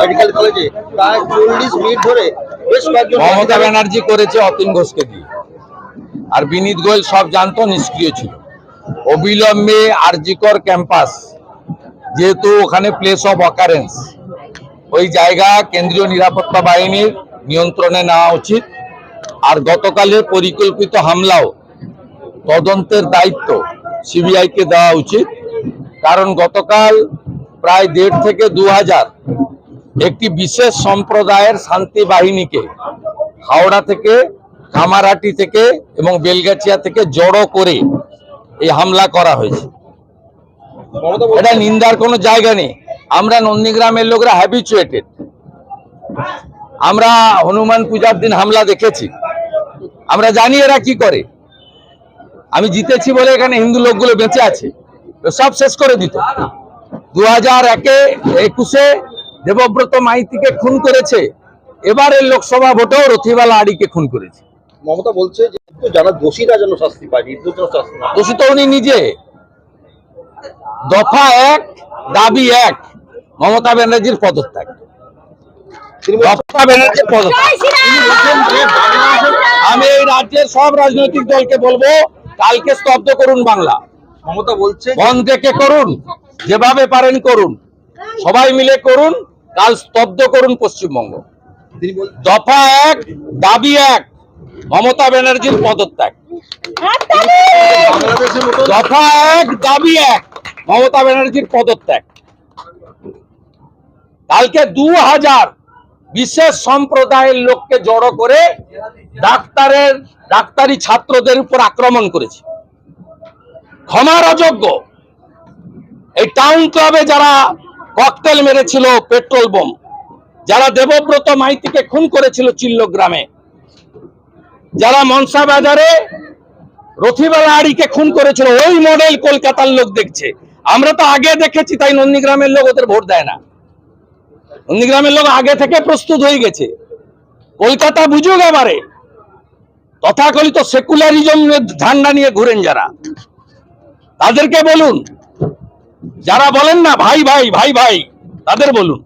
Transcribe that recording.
Medical কলেজে প্রায় চল্লিশ মিনিট ধরে বেশ কয়েকজন মমতা ব্যানার্জি করেছে অতীন ঘোষকে দিয়ে। আর বিনীত গোয়েল সব জানতো নিষ্ক্রিয় ছিল। অবিলম্বে আরজিকর ক্যাম্পাস যেহেতু ওখানে প্লেস অফ অকারেন্স ওই জায়গা কেন্দ্রীয় নিরাপত্তা বাহিনীর নিয়ন্ত্রণে নেওয়া উচিত। আর গতকালের পরিকল্পিত হামলাও তদন্তের দায়িত্ব সিবিআইকে দেওয়া উচিত। কারণ গতকাল প্রায় দেড় থেকে দু হাজার একটি বিশেষ সম্প্রদায়ের শান্তি বাহিনীকে হাওড়া থেকে কামারহাটি থেকে এবং বেলগাছিয়া থেকে জড়ো করে এই হামলা করা হয়েছে। এটা নিন্দার কোনো জায়গা নেই। আমরা নন্দীগ্রামের লোকরা হ্যাবিচুয়েটেড আমরা হনুমান পূজার দিন হামলা দেখেছি। আমরা জানি এরা কি করে। আমি জিতেছি বলে এখানে হিন্দু লোকগুলো বেঁচে আছে। সব শেষ করে দিত। দু হাজার একে একুশে দেবব্রত মাইতিকে খুন করেছে। এবারের লোকসভা ভোটেও রথিবালা আড়িকে খুন করেছে। মমতা বলছে যে যারা দোষীরা যেন শাস্তি পায় নির্দোষ যেন শাস্তি না পায়। উনি নিজে। দফা এক দাবি এক মমতা ব্যানার্জির পদত্যাগ। মমতা ব্যানার্জির আমি এই রাজ্যের সব রাজনৈতিক দলকে বলব কালকে স্তব্ধ করুন বাংলা। মমতা বলছে বন্ধ থেকে করুন যেভাবে পারেন করুন। সবাই মিলে করুন, কাল স্তব্ধ করুন পশ্চিমবঙ্গ। দফা এক, দাবি এক, মমতা ব্যানার্জির পদত্যাগ। দফা এক, দাবি এক, মমতা ব্যানার্জির পদত্যাগ। কালকে দু হাজার বিশেষ সম্প্রদায়ের লোককে জড়ো করে ডাক্তারের, ডাক্তারি ছাত্রদের উপর আক্রমণ করেছে। ক্ষমার অযোগ্য এই টাউন ক্লাবে যারা ককটেল মেরেছিল পেট্রোল বোম। যারা দেবব্রত মাইতিকে খুন করেছিল চিল্ল গ্রামে, যারা মনসা বাজারে রথিবালা আড়িকে খুন করেছিল, ওই মডেল কলকাতার লোক দেখছে। আমরা তো আগে দেখেছি, তাই নন্দীগ্রামের লোক ওদের ভোট দেয় না। নন্দীগ্রামের লোক আগে থেকে প্রস্তুত হয়ে গেছে। কলকাতা বুঝুক এবারে, তথাকথিত সেকুলারিজম ঝান্ডা নিয়ে ঘুরেন যারা। তাদেরকে বলুন যারা বলেন না ভাই ভাই ভাই ভাই তাদের বলুন।